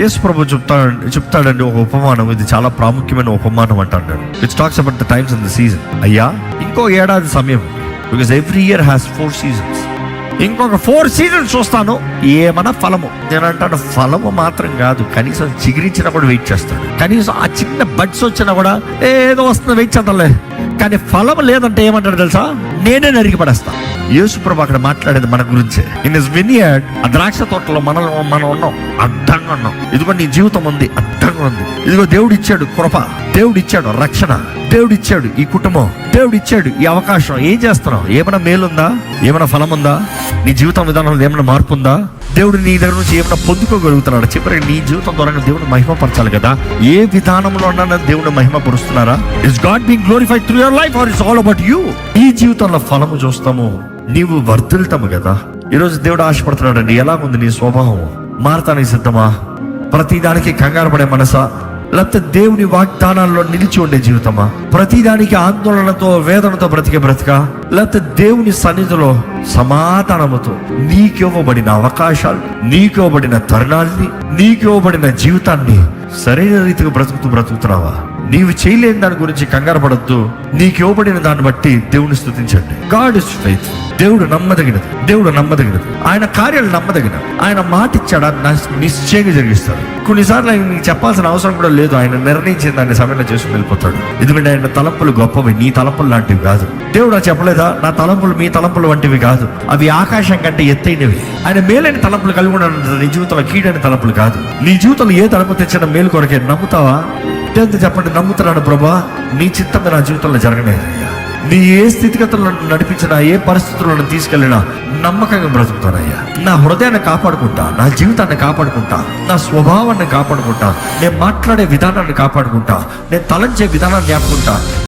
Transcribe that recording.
యేసు ప్రభు చెప్తాడు చెప్తాడండి ఒక ఉపమానం. ఇది చాలా ప్రాముఖ్యమైన ఉపమానం అంటాడు which talks about the times in the season అయ్యా ఇంకో ఏడాది సమయం. Because every year has four seasons ఇంకొక ఫోర్ సీజన్స్ చూస్తాను ఏమన్నా ఫలము. నేను అంటాను ఫలము మాత్రం కాదు. కనీసం చిగిరించినా కూడా వెయిట్ చేస్తాడు. కనీసం ఆ చిన్న బడ్స్ వచ్చినా కూడా ఏదో వస్తుంది వెయిట్ చేద్దాంలే. కానీ ఫలం లేదంటే ఏమంటాడు తెలుసా? నేనే నరికి పడేస్తాను యేసుప్రభు అక్కడ మాట్లాడేది మన గురించే. ఇన్ ఇస్ వినియర్డ్ ఆ ద్రాక్ష తోటలో మనం మనం ఉన్నాం. అడ్డంగా ఉన్నాం. ఇదిగో నీ జీవితం ఉంది అడ్డంగా ఉంది. ఇదిగో దేవుడు ఇచ్చాడు కృప దేవుడు ఇచ్చాడు రక్షణ దేవుడు ఇచ్చాడు ఈ కుటుంబం దేవుడు ఇచ్చాడు ఈ అవకాశం. ఏం చేస్తున్నావు? ఏమైనా మేలుందా? ఏమైనా ఫలం ఉందా నీ జీవితం విధానంలో ఏమైనా మార్పు ఉందా దేవుడు నీ దగ్గర నుంచి ఏమైనా పొందుకోగలుగుతున్నాడు? చెప్పారు నీ జీవితం ద్వారా దేవుడు మహిమపరచాలి కదా. ఏ విధానంలో ఉన్నా దేవుడు మహిమపరుస్తున్నారా? Is God been glorified through your life or is all about you ఈ జీవితంలో ఫలము చూస్తాము. నీవు వర్ధిల్తాము కదా. ఈరోజు దేవుడు ఆశపడుతున్నాడండి ఎలాగుంది నీ స్వభావం? మారతానికి సిద్ధమా? ప్రతిదానికి కంగారు పడే మనసా? లేకపోతే దేవుని వాగ్దానాల్లో నిలిచి ఉండే జీవితమా? ప్రతిదానికి ఆందోళనతో వేదనతో బ్రతికే బ్రతిక? లేకపోతే దేవుని సన్నిధిలో సమాధానముతో నీకివ్వబడిన అవకాశాలు నీకివ్వబడిన తరుణాల్ని నీకివ్వబడిన జీవితాన్ని సరైన రీతిగా బ్రతుకుతూ బ్రతుకుతున్నావా? నీవు చేయలేని దాని గురించి కంగారు పడద్దు. నీకు ఇవ్వబడిన దాన్ని బట్టి దేవుని స్థుతించండి గాడ్ ఇస్ ఫెయిత్ దేవుడు నమ్మదగినది. దేవుడు నమ్మదగినది. ఆయన కార్యాలు నమ్మదగినది ఆయన మాట ఇచ్చాడు? నిశ్చయంగా జరిగిస్తాడు. కొన్నిసార్లు ఆయన నీకు చెప్పాల్సిన అవసరం కూడా లేదు. ఆయన నిర్ణయించిన దాన్ని సమయంలో చేసుకుని వెళ్ళిపోతాడు. ఎందుకంటే ఆయన తలంపులు గొప్పవి. నీ తలంపులు లాంటివి కాదు. దేవుడు చెప్పలేదా? నా తలంపులు మీ తలంపులు వంటివి కాదు. అవి ఆకాశం కంటే ఎత్తైనవి. ఆయన మేలైన తలంపులు కలిగి ఉన్నాడు నీ జీవితంలో కీడైన తలంపులు కాదు. నీ జీవితంలో ఏ తలంపు తెచ్చిన మేలు కొరకే నమ్ముతావా? దేవుడితో చెప్పండి నమ్ముతున్నాను ప్రభా. నీ చిత్తం నా జీవితంలో జరగలేదు నీ ఏ స్థితిగతులను నడిపించినా ఏ పరిస్థితులను తీసుకెళ్ళినా నమ్మకంగా బ్రతుకుతానయ్యా నా హృదయాన్ని కాపాడుకుంటా నా జీవితాన్ని కాపాడుకుంటా నా స్వభావాన్ని కాపాడుకుంటా నేను మాట్లాడే విధానాన్ని కాపాడుకుంటా నేను తలంచే విధానాన్ని జ్ఞాపకుంటా